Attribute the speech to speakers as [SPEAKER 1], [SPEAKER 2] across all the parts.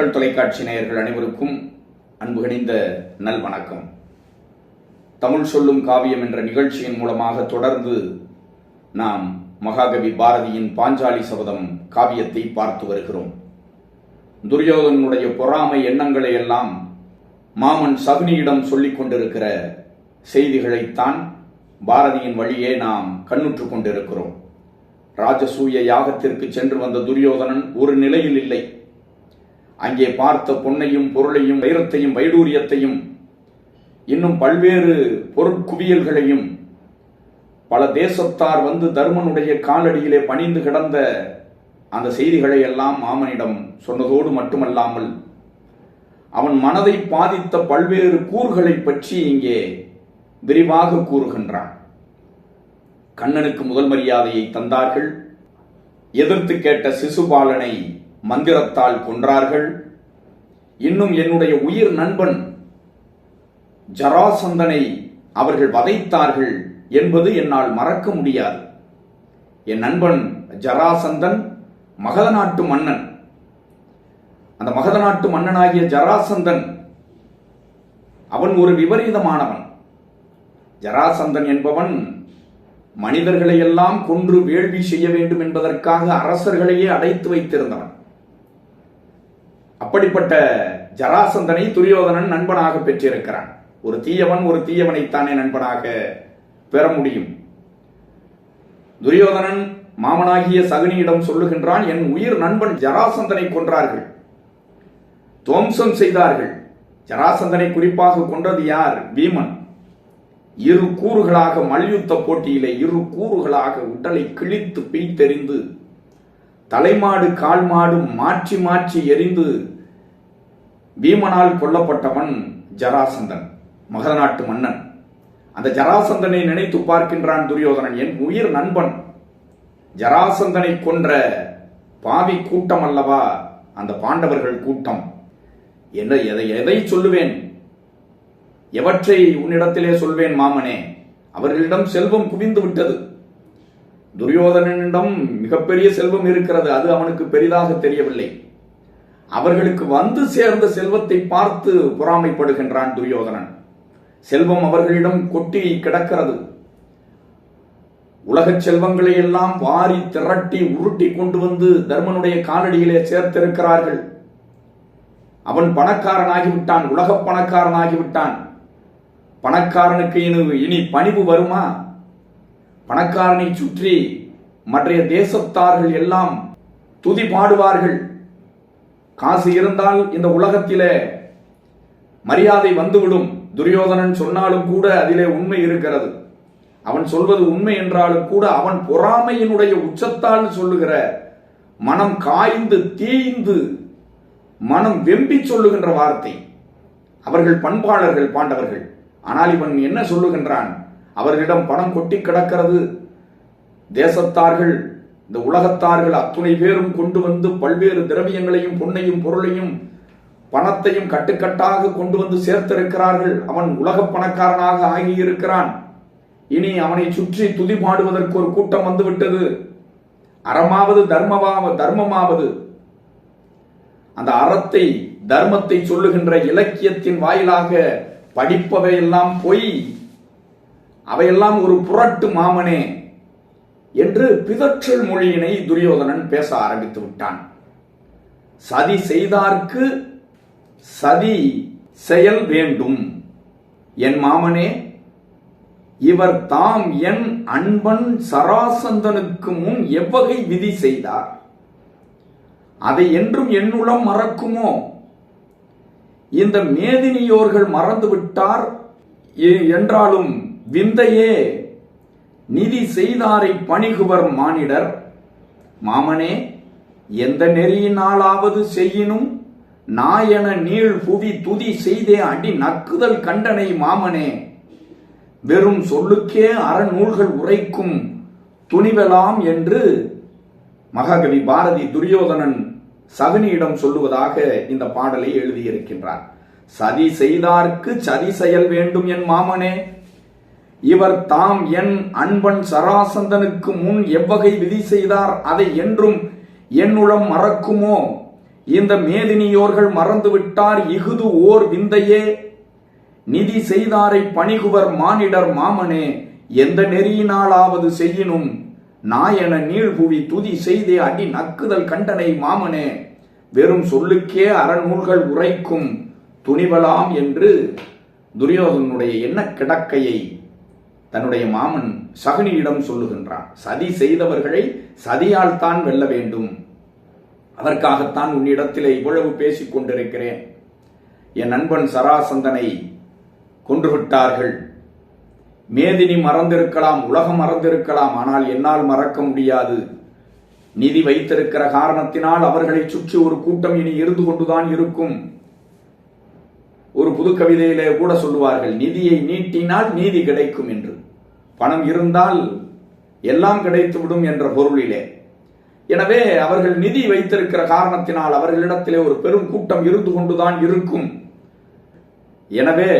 [SPEAKER 1] மக்கள் தொலைக்காட்சி நேயர்கள் அனைவருக்கும் அன்பு கணிந்த நல் வணக்கம் தமிழ் சொல்லும் காவியம் என்ற நிகழ்ச்சியின் மூலமாக தொடர்ந்து நாம் மகாகவி பாரதியின் பாஞ்சாலி சபதம் காவியத்தை பார்த்து வருகிறோம். துரியோதனுடைய பொறாமை எண்ணங்களை எல்லாம் மாமன் சகுனியிடம் சொல்லிக் கொண்டிருக்கிற செய்திகளைத்தான் பாரதியின் வழியே நாம் கண்ணுற்றுக் கொண்டிருக்கிறோம். ராஜசூய யாகத்திற்கு சென்று வந்த துரியோதனன் ஒரு நிலையில் இல்லை. அங்கே பார்த்த பொன்னையும் பொருளையும் வைரத்தையும் வைடூரியத்தையும் இன்னும் பல்வேறு பொருட்குவியல்களையும் பல தேசத்தார் வந்து தர்மனுடைய காலடியிலே பணிந்து கிடந்த அந்த செய்திகளை எல்லாம் மாமனிடம் சொன்னதோடு மட்டுமல்லாமல் அவன் மனதை பாதித்த பல்வேறு கூறுகளை பற்றி இங்கே விரிவாக கூறுகின்றான். கண்ணனுக்கு முதல் மரியாதையை தந்தார்கள். எதிர்த்து கேட்ட சிசுபாலனை மந்திரத்தால் கொன்றார்கள். இன்னும் என்னுடைய உயிர் நண்பன் ஜராசந்தனை அவர்கள் வதைத்தார்கள் என்பது என்னால் மறக்க முடியாது. என் நண்பன் ஜராசந்தன் மகத நாட்டு மன்னன். அந்த மகத நாட்டு மன்னனாகிய ஜராசந்தன் அவன் ஒரு விபரீதமானவன். ஜராசந்தன் என்பவன் மனிதர்களை எல்லாம் கொன்று வேள்வி செய்ய வேண்டும் என்பதற்காக அரசர்களையே அடைத்து வைத்திருந்தவன். அப்படிப்பட்ட ஜராசந்தனை துரியோதனன் நண்பனாக பெற்றிருக்கிறான். ஒரு தீயவன் ஒரு தீயவனைத்தானே நண்பனாக பெற முடியும். துரியோதனன் மாமனாகிய சகுனியிடம் சொல்லுகின்றான் என் உயிர் நண்பன் ஜராசந்தனை கொன்றார்கள். துவம்சம் செய்தார்கள். ஜராசந்தனை குறிப்பாக கொன்றது யார்? பீமன். இரு கூறுகளாக மல்யுத்த போட்டியிலே இரு கூறுகளாக உடலை கிழித்து பீத்தெறிந்து தலைமாடு கால்மாடு மாற்றி மாற்றி எரிந்து பீமனால் கொல்லப்பட்டவன் ஜராசந்தன் மகத நாட்டு மன்னன். அந்த ஜராசந்தனை நினைத்து பார்க்கின்றான் துரியோதனன் என் உயிர் நண்பன் ஜராசந்தனை கொன்ற பாவி கூட்டம் அல்லவா? அந்த பாண்டவர்கள் கூட்டம். என்ன எதை எதை சொல்லுவேன்? எவற்றை உன்னிடத்திலே சொல்வேன் மாமனே? அவர்களிடம் செல்வம் குவிந்து விட்டது. துரியோதனனிடம் மிகப்பெரிய செல்வம் இருக்கிறது அது அவனுக்கு பெரிதாக தெரியவில்லை. அவர்களுக்கு வந்து சேர்ந்த செல்வத்தை பார்த்து பொறாமைப்படுகின்றான் துரியோதனன். செல்வம் அவர்களிடம் கொட்டி கிடக்கிறது. உலகச் செல்வங்களை எல்லாம் வாரி திரட்டி உருட்டி கொண்டு வந்து தர்மனுடைய காலடியிலே சேர்த்திருக்கிறார்கள். அவன் பணக்காரனாகிவிட்டான் உலக பணக்காரனாகிவிட்டான். பணக்காரனுக்கு இனி இனி பணிவு வருமா? பணக்காரனை சுற்றி மற்றைய தேசத்தார்கள் எல்லாம் துதி பாடுவார்கள். காசு இருந்தால் இந்த உலகத்திலே மரியாதை வந்துவிடும். துரியோதனன் சொன்னாலும் கூட அதிலே உண்மை இருக்கிறது. அவன் சொல்வது உண்மை என்றாலும் கூட அவன் பொறாமையினுடைய உச்சத்தால் சொல்லுகிற மனம் காய்ந்து தீய்ந்து மனம் வெம்பி சொல்லுகின்ற வார்த்தை. அவர்கள் பண்பாளர்கள் பாண்டவர்கள். ஆனால் இவன் என்ன சொல்லுகின்றான்? அவர்களிடம் பணம் கொட்டி கிடக்கிறது. தேசத்தார்கள் இந்த உலகத்தார்கள் அத்துணை பேரும் கொண்டு வந்து பல்வேறு திரவியங்களையும் பொன்னையும் பொருளையும் பணத்தையும் கட்டுக்கட்டாக கொண்டு வந்து சேர்த்திருக்கிறார்கள். அவன் உலக பணக்காரனாக ஆகியிருக்கிறான். இனி அவனை சுற்றி துதி பாடுவதற்கு ஒரு கூட்டம் வந்துவிட்டது. அறமாவது தர்மமாவ தர்மமாவது. அந்த அறத்தை தர்மத்தை சொல்லுகின்ற இலக்கியத்தின் வாயிலாக படிப்பவையெல்லாம் பொய் அவையெல்லாம் ஒரு புரட்டு மாமனே. என்று பிதற்றல் மொழியினை துரியோதனன் பேச ஆரம்பித்து விட்டான். சதி செய்தார்க்கு சதி செயல் வேண்டும். என் மாமனே இவர் தாம் என் அன்பன் சராசந்தனுக்கு முன் எவ்வகை விதி செய்தார். அதை என்றும் என்னுளம் மறக்குமோ? இந்த மேதினியோர்கள் மறந்துவிட்டார். என்றாலும் விந்தையே நிதி செய்தாரை பணிகுவர் மானிடர் மாமனே எந்த நெறியினாலாவது செய்யினும் நாயன நீள் புவி துதி செய்தே அடி நக்குதல் கண்டனை மாமனே. வெறும் சொல்லுக்கே அறநூல்கள் உரைக்கும் துணிவலாம் என்று மகாகவி பாரதி துரியோதனன் சகுனியிடம் சொல்லுவதாக இந்த பாடலை எழுதியிருக்கின்றார். சதி செய்தார்க்கு சதி செயல் வேண்டும் என் மாமனே. இவர் தாம் என் அன்பன் சராசந்தனுக்கு முன் எவ்வகை விதி செய்தார் அதை என்றும் என்னுளம் மறக்குமோ? இந்த மேதினியோர்கள் மறந்துவிட்டார் இஃது ஓர் விந்தையே. நிதி செய்தாரை பணிகுவர் மானிடர் மாமனே எந்த நெறியினாலாவது செய்யினும் நாயன நீழ்புவி துதி செய்தே அடி நக்குதல் கண்டனை மாமனே. வெறும் சொல்லுக்கே அறநூல்கள் உரைக்கும் துணிவலாம் என்று துரியோதனுடைய எண்ண கிடக்கையை தன்னுடைய மாமன் சகுனியிடம் சொல்லுகின்றான் சதி செய்தவர்களை சதியால் தான் வெல்ல வேண்டும். அதற்காகத்தான் உன்னிடத்திலே இவ்வளவு பேசிக் கொண்டிருக்கிறேன். என் நண்பன் சராசந்தனை கொன்றுவிட்டார்கள். மேதினி மறந்திருக்கலாம் உலகம் மறந்திருக்கலாம் ஆனால் என்னால் மறக்க முடியாது. நிதி வைத்திருக்கிற காரணத்தினால் அவர்களை சுற்றி ஒரு கூட்டம் இனி இருந்து கொண்டுதான் இருக்கும். ஒரு புது கவிதையிலே கூட சொல்லுவார்கள் நிதியை நீட்டினால் நீதி கிடைக்கும் என்று. பணம் இருந்தால் எல்லாம் கிடைத்துவிடும் என்ற பொருளிலே. எனவே அவர்கள் நிதி வைத்திருக்கிற காரணத்தினால் அவர்களிடத்திலே ஒரு பெரும் கூட்டம் இருந்து கொண்டுதான் இருக்கும். எனவே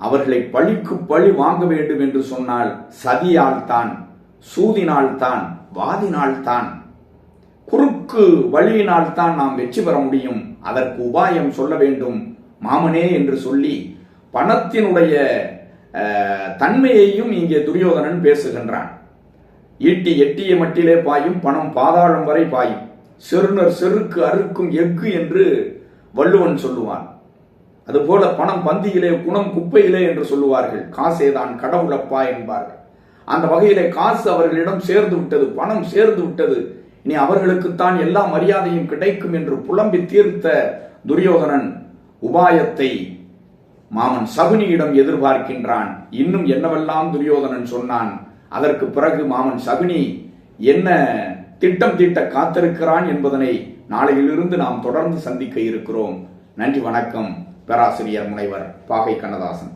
[SPEAKER 1] அவர்களை பழிக்கு பழி வாங்க வேண்டும் என்று சொன்னால் சதியால் தான் சூதினால் தான் வாதினால் தான் குறுக்கு வழியினால் தான் நாம் வெற்றி பெற முடியும். அதற்கு உபாயம் சொல்ல வேண்டும். மாமனே என்று சொல்லி பணத்தினுடைய தன்மையையும் இங்கே துரியோதனன் பேசுகின்றான். ஈட்டி எட்டிய மட்டிலே பாயும் பணம் பாதாளம் வரை பாயும். செருணர் செருக்கு அறுக்கும் எஃகு என்று வள்ளுவன் சொல்லுவான். அதுபோல பணம் பந்தியிலே குணம் குப்பையிலே என்று சொல்லுவார்கள். காசேதான் கடவுளப்பா என்பார்கள். அந்த வகையிலே காசு அவர்களிடம் சேர்ந்து விட்டது பணம் சேர்ந்து விட்டது. இனி அவர்களுக்குத்தான் எல்லா மரியாதையும் கிடைக்கும் என்று புலம்பி தீர்த்த துரியோதனன் உபாயத்தை மாமன் சகுனியிடம் எதிர்பார்க்கின்றான். இன்னும் என்னவெல்லாம் துரியோதனன் சொன்னான்? அதற்கு பிறகு மாமன் சகுனி என்ன திட்டம் தீட்ட காத்திருக்கிறான் என்பதனை நாளையிலிருந்து நாம் தொடர்ந்து சந்திக்க இருக்கிறோம். நன்றி வணக்கம் பேராசிரியர் முனைவர் பாகை கண்ணதாசன்.